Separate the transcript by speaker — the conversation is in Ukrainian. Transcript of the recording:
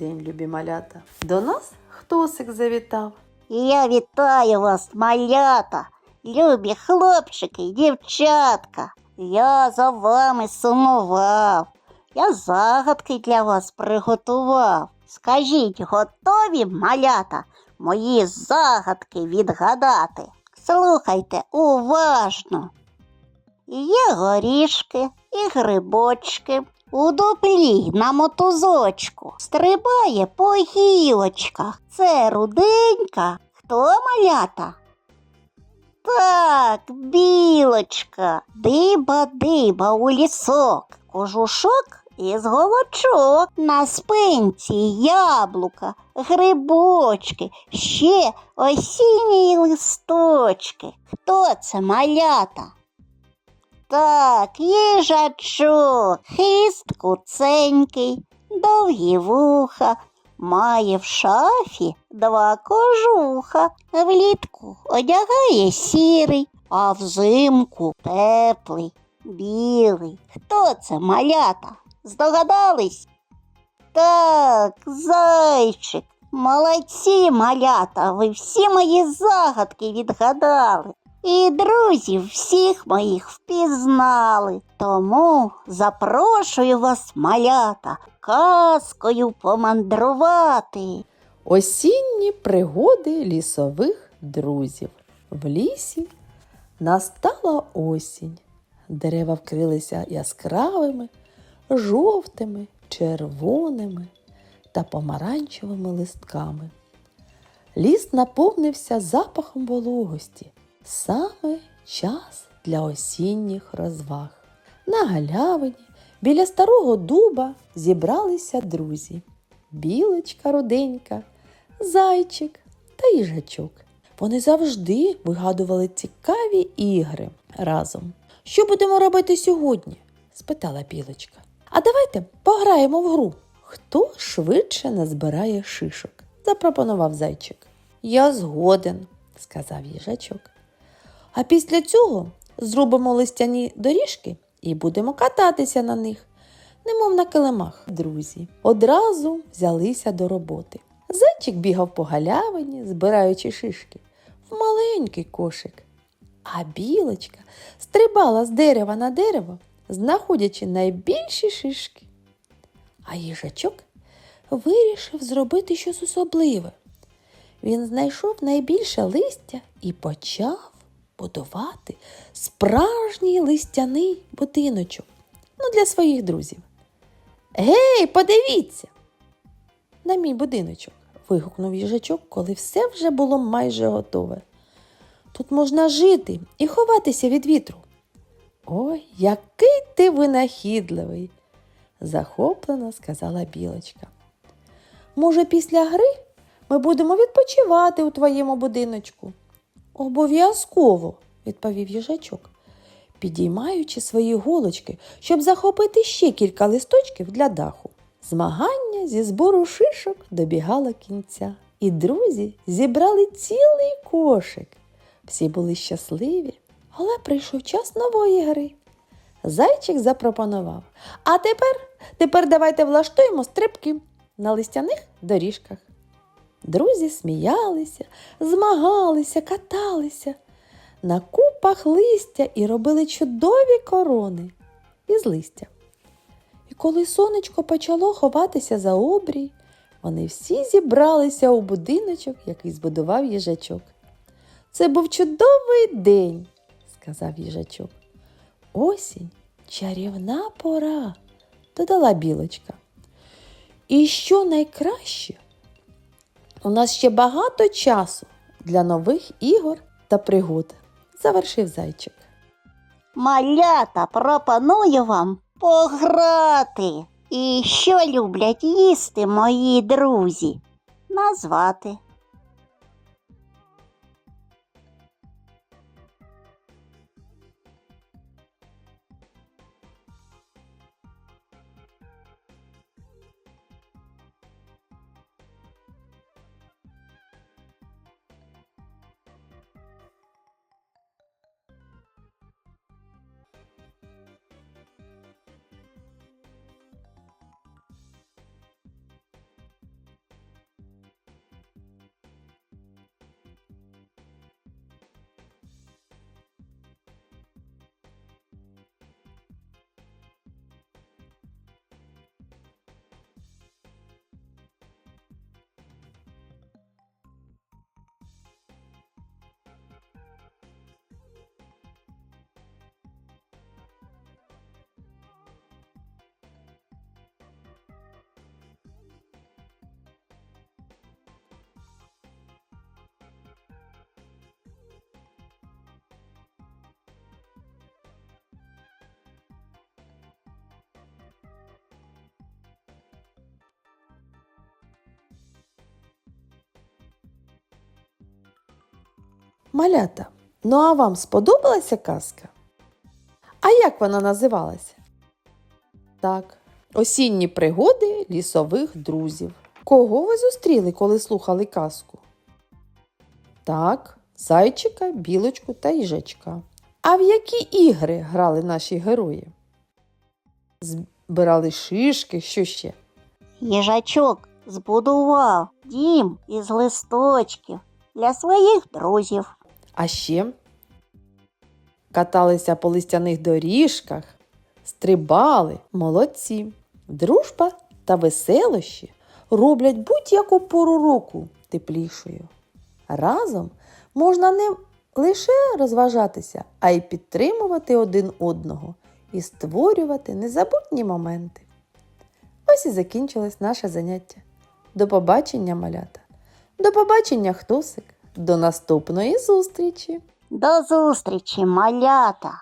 Speaker 1: день, любі малята! До нас хтосик завітав.
Speaker 2: Я вітаю вас, малята, любі хлопчики й дівчатка. Я за вами сумував. Я загадки для вас приготував. Скажіть, готові малята мої загадки відгадати? Слухайте уважно. Є горішки і грибочки. У дуплі на мотузочку стрибає по гілочках. Це руденька. Хто малята? Так, білочка, диба-диба у лісок, кожушок із голочок, на спинці яблука, грибочки, ще осінні листочки. Хто це малята? Так, їжачок, хист куценький, довгі вуха, має в шафі два кожуха, влітку одягає сірий, а взимку теплий, білий. Хто це малята? Здогадались? Так, зайчик. Молодці, малята, ви всі мої загадки відгадали. І друзів всіх моїх впізнали. Тому запрошую вас, малята, казкою помандрувати.
Speaker 1: Осінні пригоди лісових друзів. В лісі настала осінь. Дерева вкрилися яскравими, жовтими, червоними та помаранчевими листками. Ліс наповнився запахом вологості. Саме час для осінніх розваг. На галявині біля старого дуба зібралися друзі. Білочка руденька, зайчик та їжачок. Вони завжди вигадували цікаві ігри разом. Що будемо робити сьогодні? спитала білочка. А давайте пограємо в гру. Хто швидше назбирає шишок? запропонував зайчик. Я згоден, сказав їжачок. А після цього зробимо листяні доріжки і будемо кататися на них, немов на килимах. Друзі одразу взялися до роботи. Зайчик бігав по галявині, збираючи шишки в маленький кошик. А білочка стрибала з дерева на дерево, знаходячи найбільші шишки. А їжачок вирішив зробити щось особливе. Він знайшов найбільше листя і почав будувати справжній листяний будиночок ну, для своїх друзів. Гей, подивіться! На мій будиночок. вигукнув їжачок, коли все вже було майже готове. Тут можна жити і ховатися від вітру. Ой, який ти винахідливий, захоплено сказала білочка. Може, після гри ми будемо відпочивати у твоєму будиночку? Обов'язково, відповів їжачок, підіймаючи свої голочки, щоб захопити ще кілька листочків для даху. Змагання зі збору шишок добігало кінця, і друзі зібрали цілий кошик. Всі були щасливі, але прийшов час нової гри. Зайчик запропонував. А тепер, тепер давайте влаштуємо стрибки на листяних доріжках. Друзі сміялися, змагалися, каталися на купах листя і робили чудові корони із листя. І коли сонечко почало ховатися за обрій, вони всі зібралися у будиночок, який збудував їжачок. Це був чудовий день, сказав їжачок. Осінь чарівна пора, додала білочка. І що найкраще, у нас ще багато часу для нових ігор та пригод, завершив зайчик.
Speaker 2: Малята пропоную вам пограти. І що люблять їсти мої друзі? Назвати.
Speaker 1: Малята, ну а вам сподобалася казка? А як вона називалася? Так, осінні пригоди лісових друзів. Кого ви зустріли, коли слухали казку? Так, зайчика, білочку та їжачка. А в які ігри грали наші герої? Збирали шишки, що ще?
Speaker 2: Їжачок збудував дім із листочків для своїх друзів.
Speaker 1: А ще каталися по листяних доріжках, стрибали, молодці. Дружба та веселощі роблять будь-яку пору року теплішою. Разом можна не лише розважатися, а й підтримувати один одного і створювати незабутні моменти. Ось і закінчилось наше заняття. До побачення, малята! До побачення, хтосик! До наступної зустрічі!
Speaker 2: До зустрічі, малята!